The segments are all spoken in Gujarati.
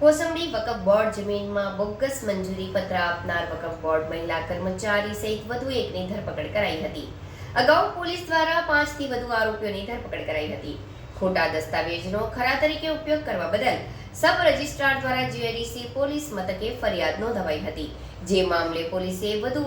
કોસંબી વકફ બોર્ડ જમીનમાં બોગસ મંજૂરી પત્ર આપનાર વકફ બોર્ડ મહિલા કર્મચારી સહિત વધુ એકની ધરપકડ કરાઈ હતી. અગાઉ પોલીસ દ્વારા પાંચથી વધુ આરોપીઓની ધરપકડ કરાઈ હતી. ખોટા દસ્તાવેજનો ખરા તરીકે ઉપયોગ કરવા બદલ સબ રજિસ્ટ્રાર દ્વારા જીઆઈડીસી પોલીસ મથકે ફરિયાદ નોંધાવાઈ હતી. જે મામલે પોલીસે વધુ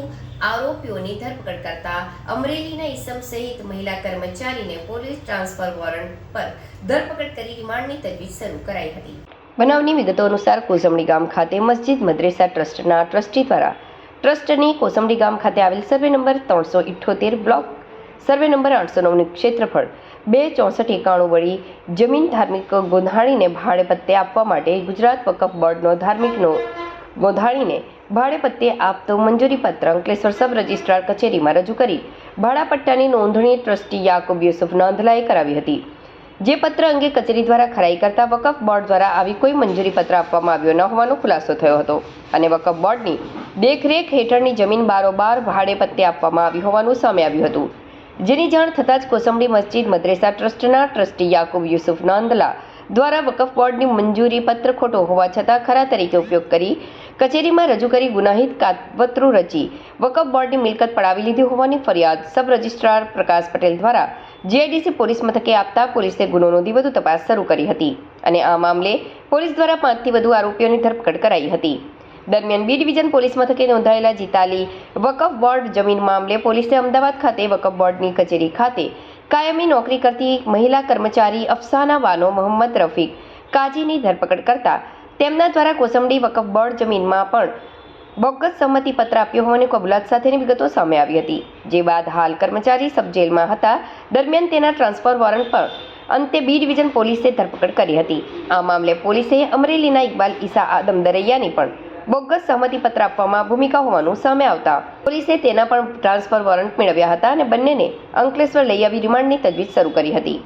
આરોપીઓની ધરપકડ કરતા અમરેલીના ઈસમ સહિત મહિલા કર્મચારીને પોલીસ ટ્રાન્સફર વોરંટ પર ધરપકડ કરી રિમાન્ડની તજવીજ શરૂ કરાઈ હતી. બનાવની વિગતો અનુસાર કોસંબડી ગામ ખાતે મસ્જિદ, મદ્રેસા ટ્રસ્ટના ટ્રસ્ટી દ્વારા ટ્રસ્ટની કોસંબડી ગામ ખાતે આવેલ સર્વે નંબર ત્રણસો ઇઠ્ઠોતેર બ્લોક, સર્વે નંબર આઠસો નવનું ક્ષેત્રફળ, બે ચોસઠ એકાણું વળી જમીન ધાર્મિક ગોંધાણીને ભાડે પત્તે આપવા માટે ગુજરાત વકફ બોર્ડનો ધાર્મિકનો ગોંધાણીને ભાડે પત્તે આપતો મંજૂરી પત્ર અંકલેશ્વર સબ રજિસ્ટ્રાર કચેરીમાં રજૂ કરી ભાડાપટ્ટાની નોંધણી ટ્રસ્ટી યાકુબ યુસુફ નોંધલાએ કરાવી હતી. જે પત્ર અંગે કચેરી દ્વારા ખરાઈ કરતા વકફ બોર્ડ દ્વારા આવી કોઈ મંજૂરી પત્ર આપવામાં આવ્યો ન હોવાનો ખુલાસો થયો હતો. અને વકફ બોર્ડની દેખરેખ હેઠળની જમીન બારોબાર ભાડે પત્તે આપવામાં આવી હોવાનું સામે આવ્યું હતું. જેની જાણ થતાં જ કોસંબડી મસ્જિદ મદ્રેસા ટ્રસ્ટના ટ્રસ્ટી યાકુબ યુસુફ નાંદલા દ્વારા વકફ બોર્ડની મંજૂરી પત્ર ખોટો હોવા છતાં ખરા તરીકે ઉપયોગ કરી કચેરીમાં રજૂ કરી ગુનાહિત કાવતરું રચી વકફ બોર્ડની મિલકત પડાવી લીધી હોવાની ફરિયાદ સબ રજિસ્ટ્રાર પ્રકાશ પટેલ દ્વારા જીઆઈડીસી પોલીસ મથકે આપતા પોલીસે ગુનો નોંધી વધુ તપાસ શરૂ કરી હતી અને આ મામલે પોલીસ દ્વારા પાંચથી વધુ આરોપીઓની ધરપકડ કરાઈ હતી. દરમિયાન બી ડિવિઝન પોલીસ મથકે નોંધાયેલા જીતાલી વકફ બોર્ડ જમીન મામલે પોલીસે અમદાવાદ ખાતે વકફ બોર્ડની કચેરી ખાતે કાયમી નોકરી કરતી મહિલા કર્મચારી અફસાના વાનો મોહમ્મદ રફીક કાજીની ધરપકડ કરતા તેમના દ્વારા કોસંબડી વકફ બોર્ડ જમીનમાં પણ બોગસ સંમતિપત્ર આપ્યો હોવાની કબૂલાત સાથેની વિગતો સામે આવી હતી. જે બાદ હાલ કર્મચારી સબજેલમાં હતા. દરમિયાન તેના ટ્રાન્સફર વોરંટ પર અંતે બી ડિવિઝન પોલીસે ધરપકડ કરી હતી. આ મામલે પોલીસે અમરેલીના ઇકબાલ ઈસા આદમ દરૈયાની પણ બોગસ સહમતિપત્ર આપવામાં ભૂમિકા હોવાનું સામે આવતા. પોલીસે તેના પણ ટ્રાન્સફર વોરંટ મેળવ્યા હતા અને બંનેને અંકલેશ્વર લઈ આવી રિમાન્ડની તજવીજ શરૂ કરી હતી.